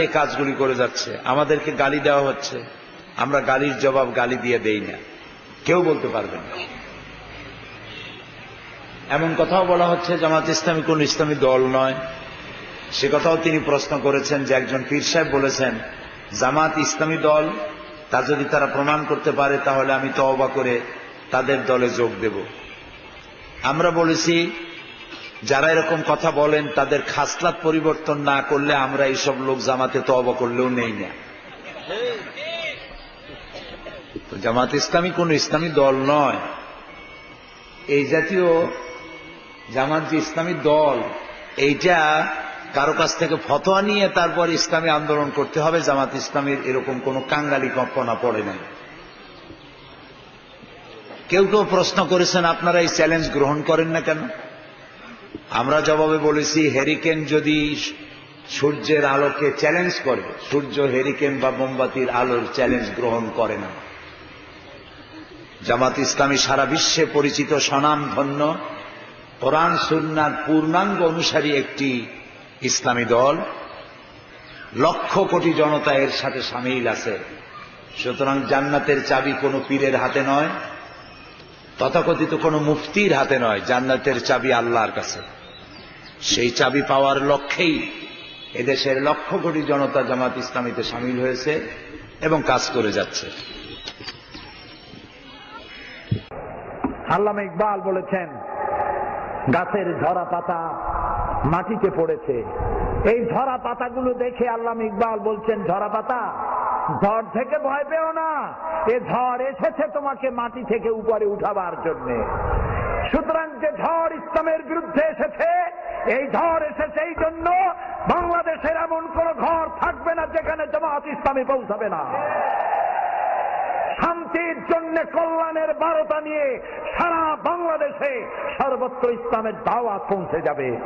এই কাজগুলি করে যাচ্ছে। আমাদেরকে গালি দেওয়া হচ্ছে। আমরা গালির জবাব গালি দিয়ে দেই না। কেউ বলতে পারবে না। এমন কথাও বলা হচ্ছে, জামাত ইসলামী কোন ইসলামী দল নয়। সে কথাও তিনি প্রশ্ন করেছেন যে একজন পীর সাহেব বলেছেন, জামাত ইসলামী দল, তা যদি তারা প্রমাণ করতে পারে, তাহলে আমি তওবা করে তাদের দলে যোগ দেব। আমরা বলেছি যারা এরকম কথা বলেন, তাদের খাসলাত পরিবর্তন না করলে আমরা এইসব লোক জামাতে তওবা করলেও নেই না। জামাত ইসলামী কোন ইসলামী দল নয়। এই জাতীয় জামাত যে ইসলামী দল, এইটা কারও কাছ থেকে ফতোয়া নিয়ে তারপর ইসলামী আন্দোলন করতে হবে, জামাত ইসলামীর এরকম কোন কাঙ্গালি কল্পনা পড়ে নাই। কেউ কেউ প্রশ্ন করেছেন, আপনারা এই চ্যালেঞ্জ গ্রহণ করেন না কেন? আমরা জবাবে বলেছি হেরিকেন যদি সূর্যের আলোকে চ্যালেঞ্জ করে, সূর্য হেরিকেন বা মোমবাতির আলোর চ্যালেঞ্জ গ্রহণ করে না। জামাত ইসলামী সারা বিশ্বে পরিচিত স্বনাম ধন্য কোরআন সুন্নার পূর্ণাঙ্গ অনুসারী একটি ইসলামী দল। লক্ষ কোটি জনতা এর সাথে সামিল আছে। সুতরাং জান্নাতের চাবি কোনো পীরের হাতে নয়, তথাকথিত কোনো মুফতির হাতে নয়, জান্নাতের চাবি আল্লাহর কাছে। সেই চাবি পাওয়ার লক্ষ্যেই এদেশের লক্ষ কোটি জনতা জামাত ইসলামীতে সামিল হয়েছে এবং কাজ করে যাচ্ছে। আল্লামা ইকবাল বলেছেন, গাছের ঝরা পাতা মাটিতে পড়েছে। এই ঝরা পাতাগুলো দেখে আল্লামা ইকবাল বলছেন, ঝরা পাতা, ঝড় থেকে ভয় পেও না। এ ঝড় এসেছে তোমাকে মাটি থেকে উপরে উঠাবার জন্য। সুতরাং যে ঝড় ইসলামের বিরুদ্ধে এসেছে এই ঝড় এসেছে এই জন্য বাংলাদেশের এমন কোন ঘর থাকবে না যেখানে জামাত ইসলামী পৌঁছাবে না। শান্তির জন্য কল্যাণের বারতা নিয়ে সারা বাংলাদেশে সর্বত্র ইসলামের দাওয়াত পৌঁছে যাবে।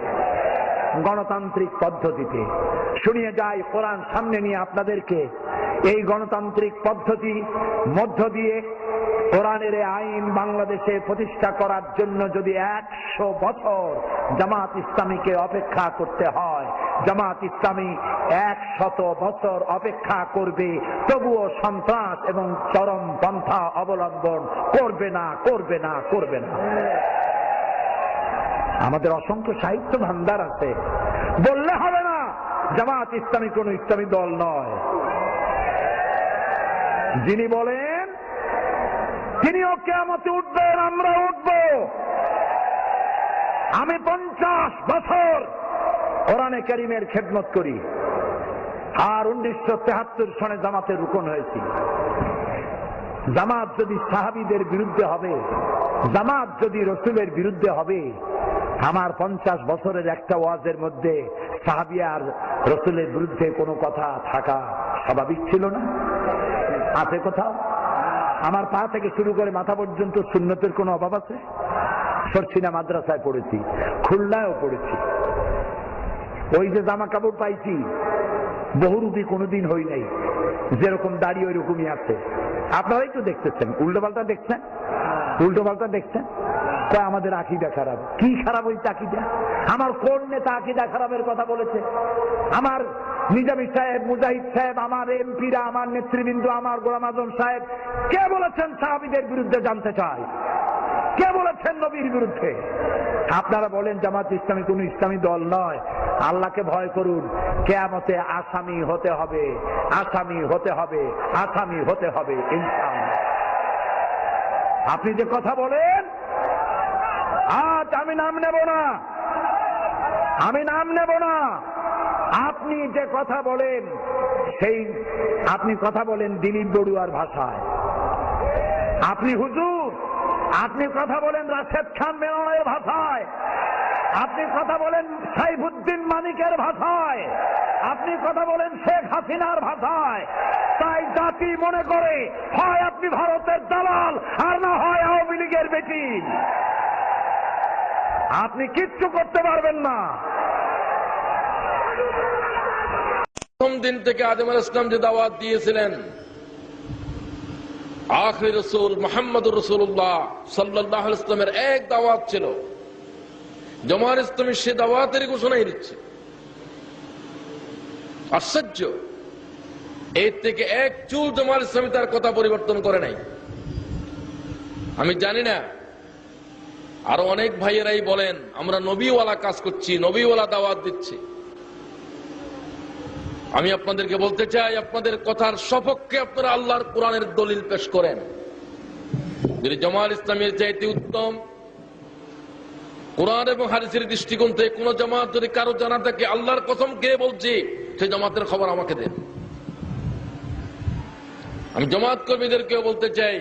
গণতান্ত্রিক পদ্ধতিতে। শুনিয়ে যাই কোরআন সামনে নিয়ে আপনাদেরকে। এই গণতান্ত্রিক পদ্ধতি মধ্য দিয়ে কোরআনের আইন বাংলাদেশে প্রতিষ্ঠা করার জন্য যদি একশো বছর জামাত ইসলামীকে অপেক্ষা করতে হয়, জামাত ইসলামী একশত বছর অপেক্ষা করবে, তবুও সন্ত্রাস এবং চরম পন্থা অবলম্বন করবে না করবে না করবে না। আমাদের অসংখ্য সাহিত্য ভান্ডার আছে। বললে হবে না, জামাত ইসলামী কোন ইসলামী দল নয়। যিনি বলেন কেমতে উঠবেন আমরা উঠব। আমি পঞ্চাশ বছর কোরআনে করিমের খেদমত করি। আর উনিশশো তেহাত্তর সনে জামাতে রুকন হয়েছি। জামাত যদি সাহাবিদের বিরুদ্ধে হবে, জামাত যদি রসুলের বিরুদ্ধে হবে, আমার পঞ্চাশ বছরের একটা ওয়াজের মধ্যে সাহাবি আর রসুলের বিরুদ্ধে কোনো কথা থাকা স্বাভাবিক ছিল না? আছে কোথাও? আমার পা থেকে শুরু করে মাথা পর্যন্ত সুন্নতের কোনো অভাব আছে? সরছিনা মাদ্রাসায় পড়েছি, খুলনায়ও পড়েছি। ওই যে জামা কাপড় পাইছি, বহুরূপী কোনোদিন হই নাই, যেরকম দাড়ি ওই রকমই আছে। আপনারাই তো দেখতেছেন, উল্টো পাল্টা দেখছেন? উল্টো পাল্টা দেখছেন? কয়, আমাদের আকিদা খারাপ। কি খারাপ ওই চাকিদা আমার কোন নেতা আকিদা খারাপের কথা বলেছে? আমার নিজামী সাহেব, মুজাহিদ সাহেব, আমার এমপিরা, আমার নেতৃবৃন্দ, আমার গোলাম আজম সাহেব, কে বলেছেন সাহাবিদের বিরুদ্ধে জানতে চাই? কে বলেছেন নবীর বিরুদ্ধে? আপনারা বলেন জামাত ইসলামী কোন ইসলামী দল নয়। আল্লাহকে ভয় করুন। কেয়ামতে আসামি হতে হবে, আসামি হতে হবে, আসামি হতে হবে, ইনশাআল্লাহ। আপনি যে কথা বলেন, আজ আমি নাম নেব না। আমি নাম নেব না। আপনি যে কথা বলেন, সেই আপনি কথা বলেন দিলীপ বড়ুয়ার ভাষায়। আপনি হুজুর, আপনি কথা বলেন রাশেদ খান মেননের ভাষায়। আপনি কথা বলেন সাইফুদ্দিন মানিকের ভাষায়। আপনি কথা বলেন শেখ হাসিনার ভাষায়। তাই জাতি মনে করে, হয় আপনি ভারতের দালাল, আর না হয় আওয়ামী লীগের বেটি আপনি কিচ্ছু করতে পারবেন না। প্রথম দিন থেকে আদম আল ইসলাম যে দাওয়াত দিয়েছিলেন, আখরি রসুল মোহাম্মদ রসুল্লাহ সাল্লাহ ইসলামের এক দাওয়াত ছিল। জমার ইসলামের সে দাওয়াতের ঘোষণাই দিচ্ছে। আশ্চর্য! এর থেকে এক চুল জামাল ইসলামী তার কথা পরিবর্তন করে নাই। আমি জানি না, আরও অনেক ভাইয়েরাই বলেন, আমরা নবীওয়ালা কাজ করছি, নবীওয়ালা দাওয়াত দিচ্ছি। আমি আপনাদেরকে বলতে চাই, আপনাদের কথার সপক্ষে আপনারা আল্লাহর কোরআনের দলিল পেশ করেন। যদি জামাল ইসলামের চাইতে উত্তম, কোরআন এবং হাদিসের দৃষ্টিকোণ থেকে কোন জামাত যদি কারও জানা থাকে, আল্লাহর কসম কে বলছি সেই জামাতের খবর আমাকে দেন। আমি জামাত কর্মীদেরকেও বলতে চাই,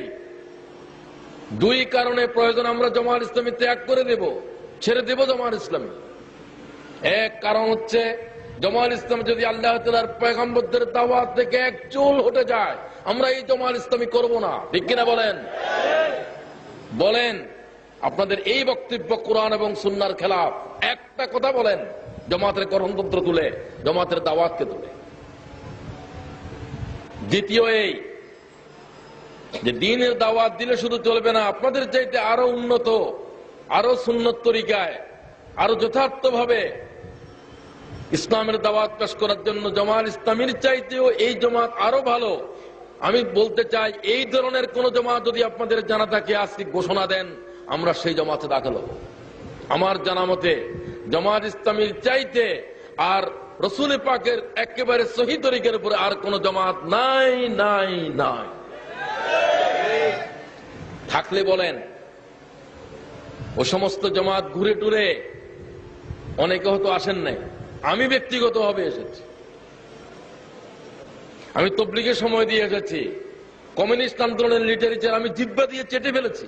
দুই কারণে প্রয়োজন আমরা জামাত ইসলামী ত্যাগ করে দেব, ছেড়ে দেব জামাত ইসলামী। এক কারণ হচ্ছে জমাল ইসলাম যদি আল্লাহ তালার পয়গম্বরদের দাওয়াত থেকে এক চুল হটে যায়, আমরা এই জমাল ইসলামী করব না। ঠিক কিনা বলেন? বলেন, আপনাদের এই বক্তব্য কোরআন এবং সুন্নার খেলাফ। একটা কথা বলেন, জমাতের গঠনতন্ত্র তুলে, জমাতের দাওয়াতকে তুলে। দ্বিতীয় এই, যে দিনের দাওয়াত দিলে শুধু চলবে না, আপনাদের চাইতে আরও উন্নত, আরও সুন্নত তরিকায়, আরও যথার্থভাবে ইসলামের দাওয়াত পেশ করার জন্য জামাল ইসলামীর চাইতেও এই জমাত আরও ভালো। আমি বলতে চাই, এই ধরনের কোন জমাত যদি আপনাদের জানা থাকে, আজকে ঘোষণা দেন, আমরা সেই জমাতে দাখল আমার জানা মতে জামাত ইসলামীর চাইতে আর রসুল পাকের একেবারে সহি তরিকের উপরে আর কোন জমাত নাই নাই নাই। থাকলে বলেন, ও সমস্ত জমাত ঘুরে টুরে অনেকে হয়তো আসেন নাই। আমি ব্যক্তিগতভাবে এসেছি। আমি তবলিগের সময় দিয়ে এসেছি। কমিউনিস্ট আন্দোলনের লিটারেচার আমি জিব্বা দিয়ে চেটে ফেলেছি।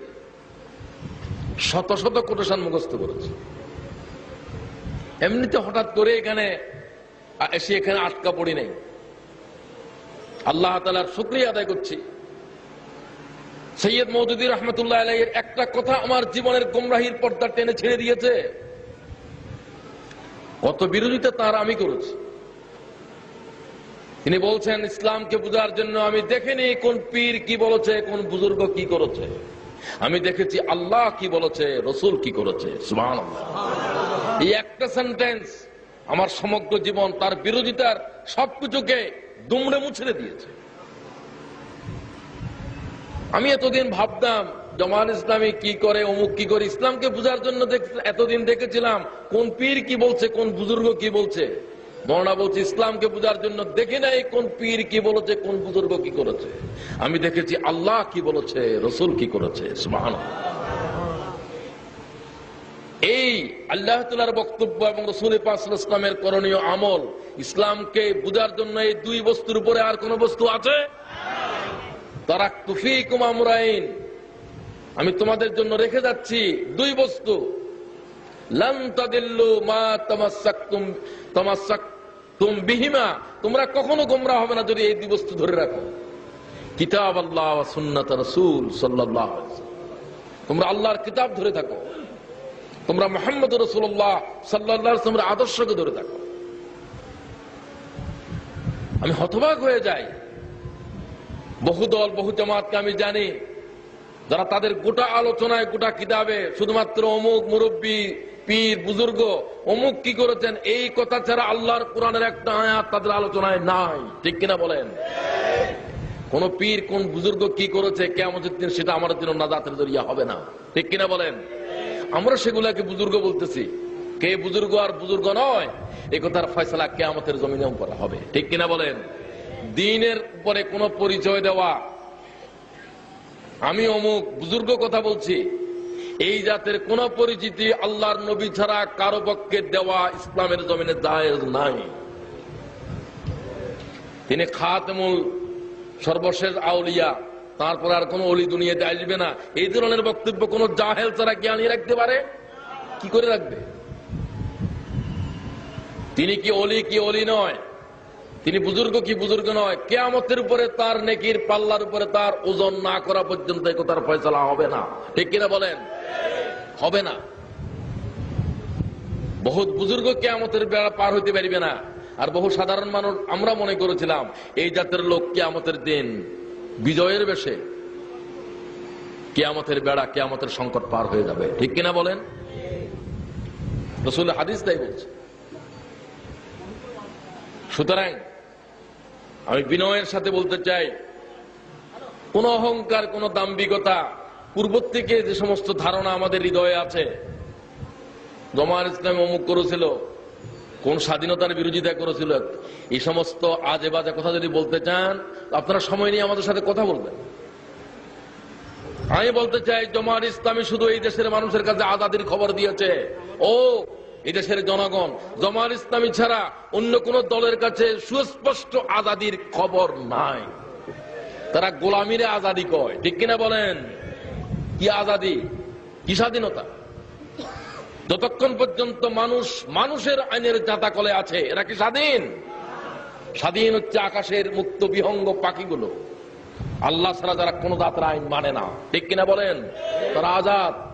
শত শত কোটেশন মুখস্থ করেছি। এমনিতে হঠাৎ করে এখানে এসে এখানে আটকা পড়ি নাই। আল্লাহ তালার শুক্রিয়া আদায় করছি। সৈয়দ মৌদুদি রহমতুল্লাহ আলাইয়ের একটা কথা আমার জীবনের গোমরাহির পর্দা টেনে ছেড়ে দিয়েছে। কত বিরোধিতা তার আমি করেছি। তিনি বলছেন, ইসলামকে বোঝার জন্য আমি দেখিনি কোন পীর কি বলেছে, কোন বুজুর্গ কি করেছে। আমি দেখেছি আল্লাহ কি বলেছে, রসুল কি করেছে। এই একটা সেন্টেন্স আমার সমগ্র জীবন, তার বিরোধিতার সবকিছুকে দুমড়ে মুছড়ে দিয়েছে। আমি এতদিন ভাবতাম জমাল ইসলামী কি করে, অমুক কি করে? ইসলামকে বুঝার জন্য এতদিন দেখেছিলাম কোন পীর কি বলছে, কোন বুজুর্গ কি বলছে। মরনা বলছে, ইসলামকে বুঝার জন্য দেখে নাই কোন পীর কি বলেছে, কোন বুজুর্গ কি করেছে। আমি দেখেছি আল্লাহ কি বলেছে, রসুল কি করেছে। এই আল্লাহ বক্তব্য এবং রসুল ইসলামের করণীয় আমল, ইসলামকে বুঝার জন্য এই দুই বস্তুর উপরে আর কোন বস্তু আছে? তারা তুফি কুমামুরাইন আমি তোমাদের জন্য রেখে যাচ্ছি দুই বস্তু। বিহিমা। তোমরা কখনো গোমরা হবে না যদি এই দুই বস্তু ধরে রাখো। কিতাব আল্লাহ রাসূল সাল্লাল্লাহু তোমরা আল্লাহর কিতাব ধরে থাকো। তোমরা মোহাম্মদ রসুল্লাহ সাল্লাহ আদর্শকে ধরে থাকো। আমি হতবাক হয়ে যাই। বহু দল, বহু জামাতকে আমি জানি। যারা তাদের গোটা আলোচনায়, গোটা কিতাবে শুধুমাত্র অমুক মুরব্বী, পীর, বুজুর্গ, অমুক কি করেছেন, এই কথা ছাড়া আল্লাহর কোরআনের একটা আয়াত তাদের আলোচনায় নাই। ঠিক কিনা বলেন? কোন পীর, কোন বুজুর্গ কি করেছে কেমন দিন সেটা আমাদের জন্য নাজাতের জরিয়া হবে না। ঠিক কিনা বলেন? আমরা সেগুলাকে বুজুর্গ বলতেছি। কে বুজুর্গ আর বুজুর্গ নয়, এ কথার ফয়সলা কেয়ামতের জমিনে করা হবে। ঠিক কিনা বলেন? দিনের উপরে কোন পরিচয় দেওয়া আমি অমুক বুজুর্গ কথা বলছি। এই জাতের কোন পরিচিতি আল্লাহর নবী ছাড়া কারও পক্ষে দেওয়া ইসলামের জমিনে জায়েজ নাই। তিনি খাতমুল সর্বশেষ আউলিয়া, তারপর আর কোন অলি দুনিয়াতে আসবে না। এই ধরনের বক্তব্য কোন জাহেল ছাড়া জ্ঞানী রাখতে পারে? কি করে রাখবে? তিনি কি অলি কি অলি নয়? তিনি বুজুর্গ কি বুজুর্গ নয়, কেয়ামতের উপরে তার নেকির পাল্লার উপরে তার ওজন না করা পর্যন্ত তার ফয়সলা হবে না। ঠিক কিনা বলেন? হবে না। বহুত বুজুর্গ কেয়ামতের বেড়া পার হইতে পারবে না। আর বহু সাধারণ মানুষ আমরা মনে করেছিলাম, এই জাতের লোক কেয়ামতের দিন বিজয়ের বেশে কেয়ামতের বেড়া, কেয়ামতের সংকট পার হয়ে যাবে। ঠিক কিনা বলেন? হাদিস তাই বলছে। সুতরাং আমি বিনয়ের সাথে বলতে চাই, কোন অহংকার, কোন দাম্ভিকতা পূর্ব থেকে যে সমস্ত ধারণা আমাদের হৃদয়ে আছে, জমার ইসলাম অমুক করেছিল, কোন স্বাধীনতার বিরোধিতা করেছিল, এই সমস্ত আজে বাজে কথা যদি বলতে চান আপনারা সময় নিয়ে আমাদের সাথে কথা বলবেন। আমি বলতে চাই, জমার ইসলামী শুধু এই দেশের মানুষের কাছে আজাদির খবর দিয়েছে। ও এই দেশের জনগণ জমার ইসলামী ছাড়া অন্য কোন দলের কাছে সুস্পষ্ট আজাদির খবর নাই। তারা গোলামিরে আজাদি কয়। ঠিক কিনা বলেন? কি আজাদি? কি স্বাধীনতা? যতক্ষণ পর্যন্ত মানুষ, মানুষের আইনের জাতাকলে আছে, এরা কি স্বাধীন? স্বাধীন হচ্ছে আকাশের মুক্ত বিহঙ্গ পাখিগুলো। আল্লাহ ছাড়া যারা কোন জাতের আইন মানে না। ঠিক কিনা বলেন? তারা আজাদ।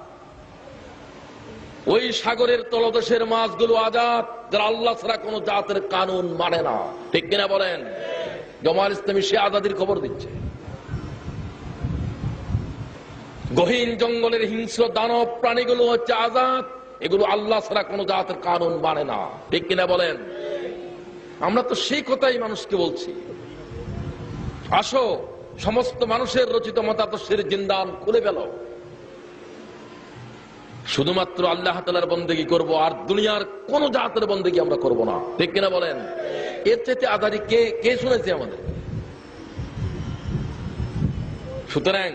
ওই সাগরের তলদেশের মাছগুলো আজাদ, যারা আল্লাহ ছাড়া কোন জাতের কানুন মানে না। ঠিক কিনা বলেন? জমার ইসলামী সে আজাদির খবর দিচ্ছে। গহীন জঙ্গলের হিংস্র দানব প্রাণীগুলো হচ্ছে আজাদ, এগুলো আল্লাহ ছাড়া কোন জাতের কানুন মানে না। ঠিক কিনা বলেন? আমরা তো সেই কথাই মানুষকে বলছি। আসো, সমস্ত মানুষের রচিত মতাদর্শের জিন্দান খুলে ফেল। শুধুমাত্র আল্লাহ তালার বন্দেগি করব? আর দুনিয়ার কোন জাতের বন্দেগি আমরা করব না? ঠিক কিনা বলেন? এর চাইতে আদারি কে কে শুনেছে আমাদের? সুতরাং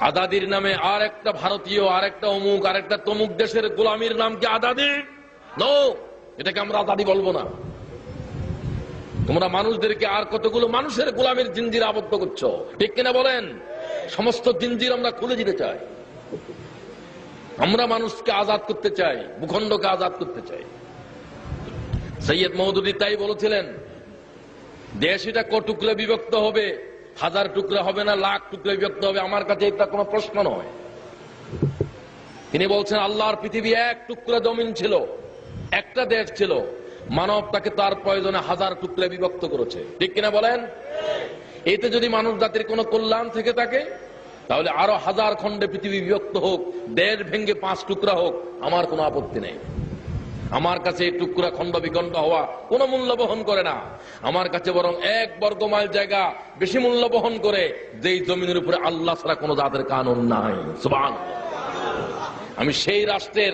আদাদির নামে আর একটা ভারতীয়, আর একটা অমুক, আর একটা তমুক দেশের গোলামির নাম কি আদাদি নো এটাকে আমরা আদাদি বলব না। তোমরা মানুষদেরকে আর কতগুলো মানুষের গোলামের জিঞ্জির আবদ্ধ করছ? ঠিক কিনা বলেন? সমস্ত জিঞ্জির আমরা খুলে দিতে চাই। আমরা মানুষকে আজাদ করতে চাই, ভূখণ্ডকে আজাদ করতে চাই। সৈয়দ মহদুদি তাই বলেছিলেন, দেশ এটা ক বিভক্ত হবে, হাজার টুকরা হবে না, লাখ টুকরে বিভক্ত হবে, আমার কাছে এটা কোনো প্রশ্ন নয়। তিনি বলছেন, আল্লাহর পৃথিবী এক টুকরা জমিন ছিল, একটা দেশ ছিল, মানব তাকে তার প্রয়োজনে হাজার টুকরে বিভক্ত করেছে। ঠিক কিনা বলেন? এতে যদি মানুষ জাতির কোনো কল্যাণ থেকে থাকে তাহলে আরও হাজার খণ্ডে পৃথিবী বিভক্ত হোক দেড় ভেঙ্গে পাঁচ টুকরা হোক, আমার কোনো আপত্তি নেই। আমার কাছে এই টুকরা খণ্ড বিখণ্ড হওয়া কোনো মূল্য বহন করে না। আমার কাছে বরং এক বর্গ মাইল জায়গা বেশি মূল্য বহন করে, যেই জমিনের উপরে আল্লাহ ছাড়া কোনো জাতের কানুন নাই। আমি সেই রাষ্ট্রের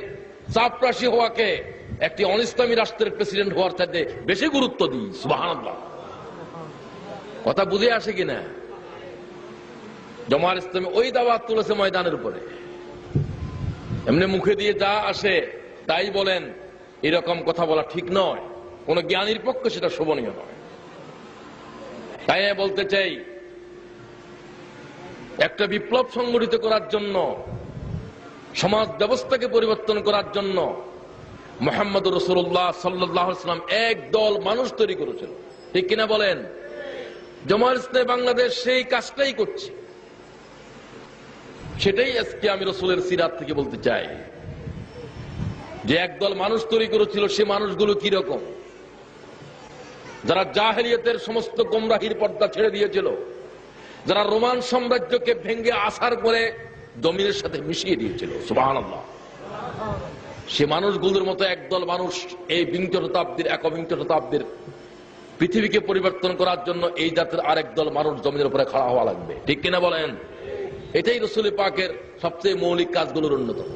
চাপরাশি হওয়াকে একটি অনিস্তামী রাষ্ট্রের প্রেসিডেন্ট হওয়ার চাইতে বেশি গুরুত্ব দিই। সুবাহান কথা বুঝে আসে কিনা? জমার ইসলামী ওই দাওয়াত তুলেছে ময়দানের উপরে। এমনি মুখে দিয়ে যা আসে, তাই বলেন, এরকম কথা বলা ঠিক নয়। কোন জ্ঞানীর পক্ষে সেটা শোভনীয় নয়। তাই বলতে চাই, একটা বিপ্লব সংগঠিত করার জন্য, সমাজ ব্যবস্থাকে পরিবর্তন করার জন্য মোহাম্মদ রসুল্লাহ সাল্লাম এক দল মানুষ তৈরি করেছিল। ঠিক কিনা বলেন? জমার ইসলাম বাংলাদেশ সেই কাজটাই করছে। সেটাই আজকে আমি রসুলের সিরাত থেকে বলতে চাই। যে একদল মানুষ তৈরি করেছিল, সে মানুষগুলো কীরকম যারা জাহেলিয়তের সমস্ত গোমরাহির পর্দা ছেড়ে দিয়েছিল, যারা রোমান সাম্রাজ্যকে ভেঙ্গে আসার পরে জমিনের সাথে মিশিয়ে দিয়েছিল সুবাহ সে মানুষগুলোর মতো একদল মানুষ এই বিংশ শতাব্দীর একবিংশ শতাব্দীর পৃথিবীকে পরিবর্তন করার জন্য এই জাতের আরেক দল মানুষ জমিনের উপরে খাড়া হওয়া লাগবে। ঠিক কিনা বলেন? এটাই রসুল পাকের সবচেয়ে মৌলিক কাজগুলোর অন্যতম।